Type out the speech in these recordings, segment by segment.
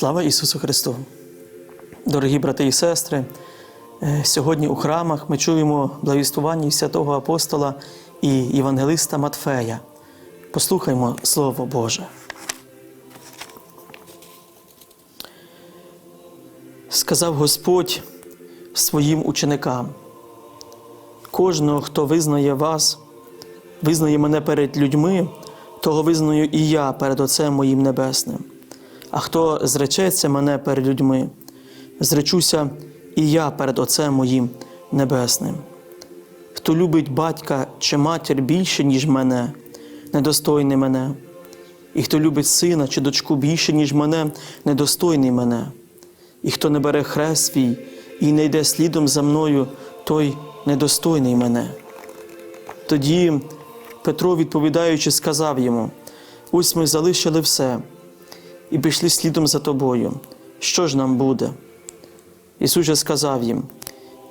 Слава Ісусу Христу! Дорогі брати і сестри, е, сьогодні у храмах ми чуємо благовістування святого апостола і євангелиста Матфея. Послухаймо Слово Боже. Сказав Господь своїм ученикам: кожного, хто визнає вас, визнає мене перед людьми, того визнаю і я перед Отцем моїм Небесним. А хто зречеться мене перед людьми, зречуся і я перед Отцем моїм Небесним. Хто любить батька чи матір більше, ніж мене, недостойний мене, і хто любить сина чи дочку більше, ніж мене, недостойний мене, і хто не бере хрест свій і не йде слідом за мною, той недостойний мене. Тоді Петро, відповідаючи, сказав йому: Ось ми залишили все і пішли слідом за тобою. Що ж нам буде? Ісус же сказав їм: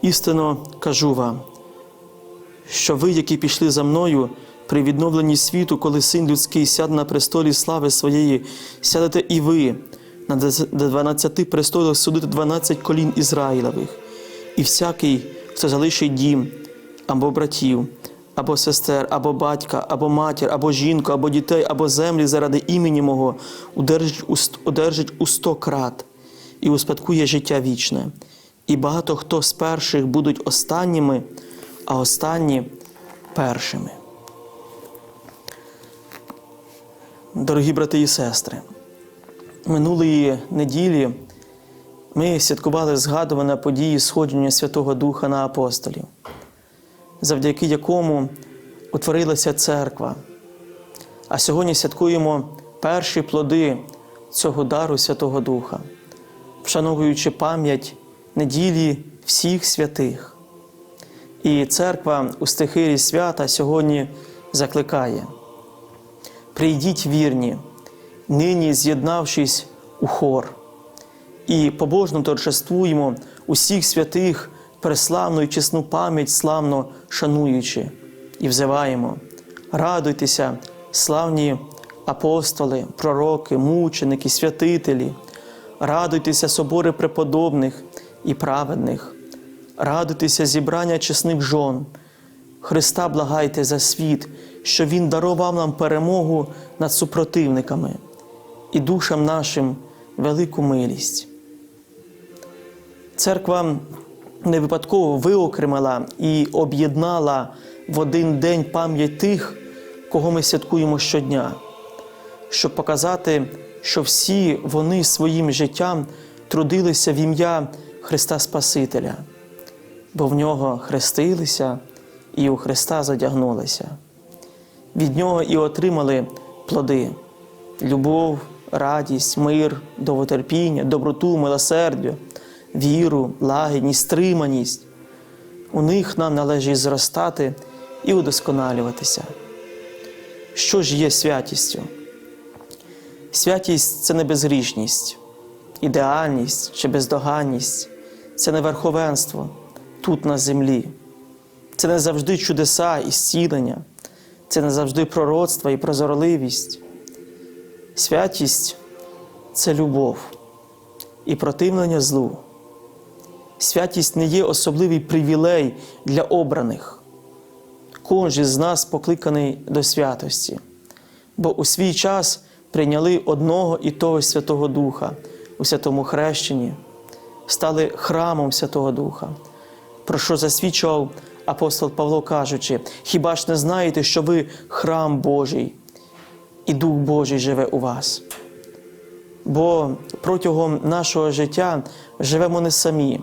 істинно кажу вам, що ви, які пішли за мною, при відновленні світу, коли син людський сяде на престолі слави своєї, сядете і ви на дванадцяти престолах судити дванадцять колін Ізраїлевих, і всякий, хто залишить дім або братів, або сестер, або батька, або матір, або жінку, або дітей, або землі заради імені Мого, удержить у, сто крат і успадкує життя вічне. І багато хто з перших будуть останніми, а останні першими. Дорогі брати і сестри, минулої неділі ми святкували згадування події сходження Святого Духа на апостолів завдяки якому утворилася церква. А сьогодні святкуємо перші плоди цього дару Святого Духа, вшановуючи пам'ять неділі всіх святих. І церква у стихирі свята сьогодні закликає: прийдіть вірні, нині з'єднавшись у хор, і побожно торжествуємо усіх святих преславну і чесну пам'ять славно шануючи, і взиваємо, радуйтеся, славні апостоли, пророки, мученики, святителі, радуйтеся собори преподобних і праведних, радуйтеся зібрання чесних жон. Христа благайте за світ, що Він дарував нам перемогу над супротивниками і душам нашим велику милість. Церква не випадково виокремила і об'єднала в один день пам'ять тих, кого ми святкуємо щодня, щоб показати, що всі вони своїм життям трудилися в ім'я Христа Спасителя, бо в нього хрестилися і у Христа задягнулися. Від нього і отримали плоди любов, радість, мир, довготерпіння, доброту, милосердя, віру, лагідність, стриманість. У них нам належить зростати і удосконалюватися. Що ж є святістю? Святість це не безгрішність, ідеальність чи бездоганність, це не верховенство тут на землі. Це не завжди чудеса і зцілення, це не завжди пророцтво і прозорливість. Святість це любов і противлення злу. Святість не є особливий привілей для обраних. Кожен з нас покликаний до святості, бо у свій час прийняли одного і того Святого Духа у святому хрещенні, стали храмом Святого Духа, про що засвідчував апостол Павло, кажучи: хіба ж не знаєте, що ви храм Божий, і Дух Божий живе у вас? Бо протягом нашого життя живемо не самі,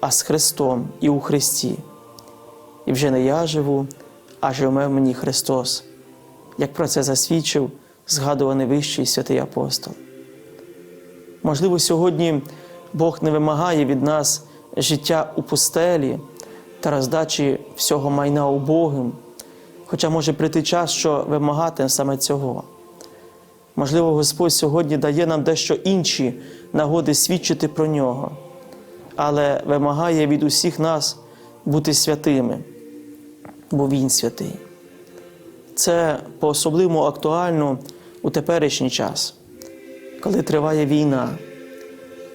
а з Христом і у Христі. І вже не я живу, а живе в мені Христос, як про це засвідчив згадуваний вищий святий апостол. Можливо, сьогодні Бог не вимагає від нас життя у пустелі та роздачі всього майна убогим, хоча може прийти час, що вимагати саме цього. Можливо, Господь сьогодні дає нам дещо інші нагоди свідчити про нього, але вимагає від усіх нас бути святими, бо Він святий. Це по-особливому актуально у теперішній час, коли триває війна,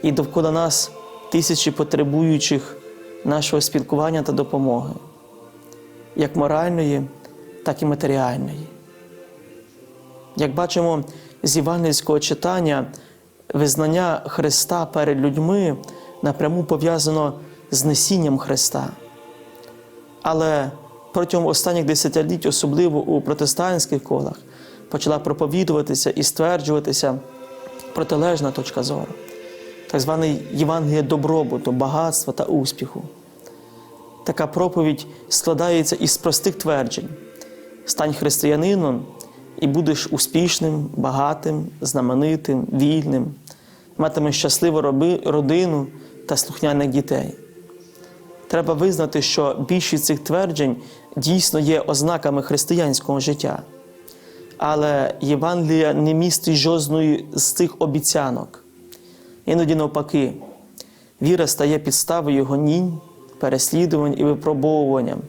і довкола нас тисячі потребуючих нашого спілкування та допомоги, як моральної, так і матеріальної. Як бачимо з євангельського читання, визнання Христа перед людьми напряму пов'язано з несінням Христа. Але протягом останніх десятиліть, особливо у протестантських колах, почала проповідуватися і стверджуватися протилежна точка зору, так званий Євангеліє добробуту, багатства та успіху. Така проповідь складається із простих тверджень: стань християнином і будеш успішним, багатим, знаменитим, вільним, матимеш щасливу родину та слухняних дітей. Треба визнати, що більшість цих тверджень дійсно є ознаками християнського життя. Але Євангелія не містить жодної з цих обіцянок. Іноді навпаки, віра стає підставою гонінь, переслідувань і випробовуванням,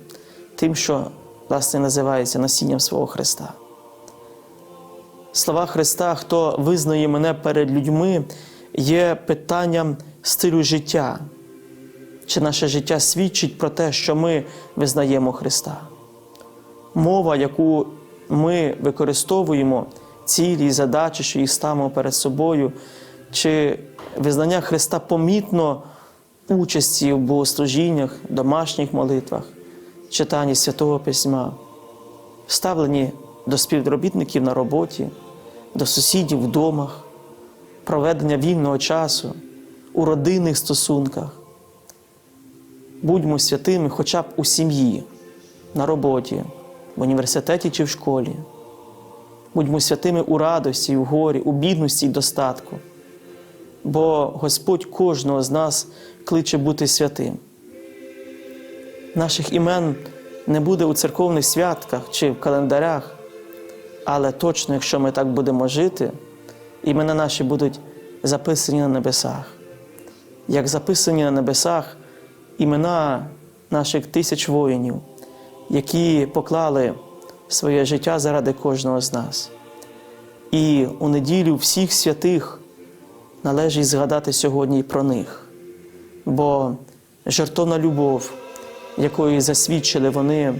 тим, що, власне, називається насінням свого Христа. Слова Христа, хто визнає мене перед людьми, є питанням стилю життя. Чи наше життя свідчить про те, що ми визнаємо Христа? Мова, яку ми використовуємо, цілі і задачі, що їх ставимо перед собою, чи визнання Христа помітно участі в богослужіннях, домашніх молитвах, читанні Святого Письма, ставлені до співробітників на роботі, до сусідів в домах, проведення вільного часу у родинних стосунках. Будьмо святими хоча б у сім'ї, на роботі, в університеті чи в школі. Будьмо святими у радості, у горі, у бідності і достатку. Бо Господь кожного з нас кличе бути святим. Наших імен не буде у церковних святках чи в календарях, але точно, якщо ми так будемо жити, імена наші будуть записані на небесах. Як записані на небесах імена наших тисяч воїнів, які поклали своє життя заради кожного з нас. І у неділю всіх святих належить згадати сьогодні про них, бо жертовна любов, якою засвідчили вони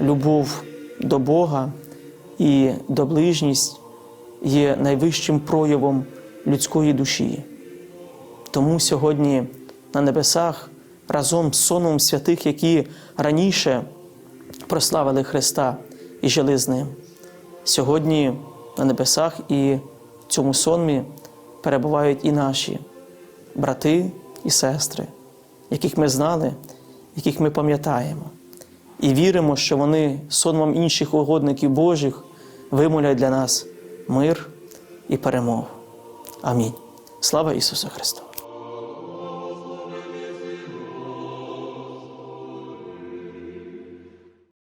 любов до Бога і до ближність, є найвищим проявом людської душі. Тому сьогодні на небесах разом з соном святих, які раніше прославили Христа і жили з Ним. Сьогодні на небесах і в цьому сонмі перебувають і наші брати і сестри, яких ми знали, яких ми пам'ятаємо, і віримо, що вони сонмом інших угодників Божих вимолять для нас мир і перемогу. Амінь. Слава Ісусу Христу!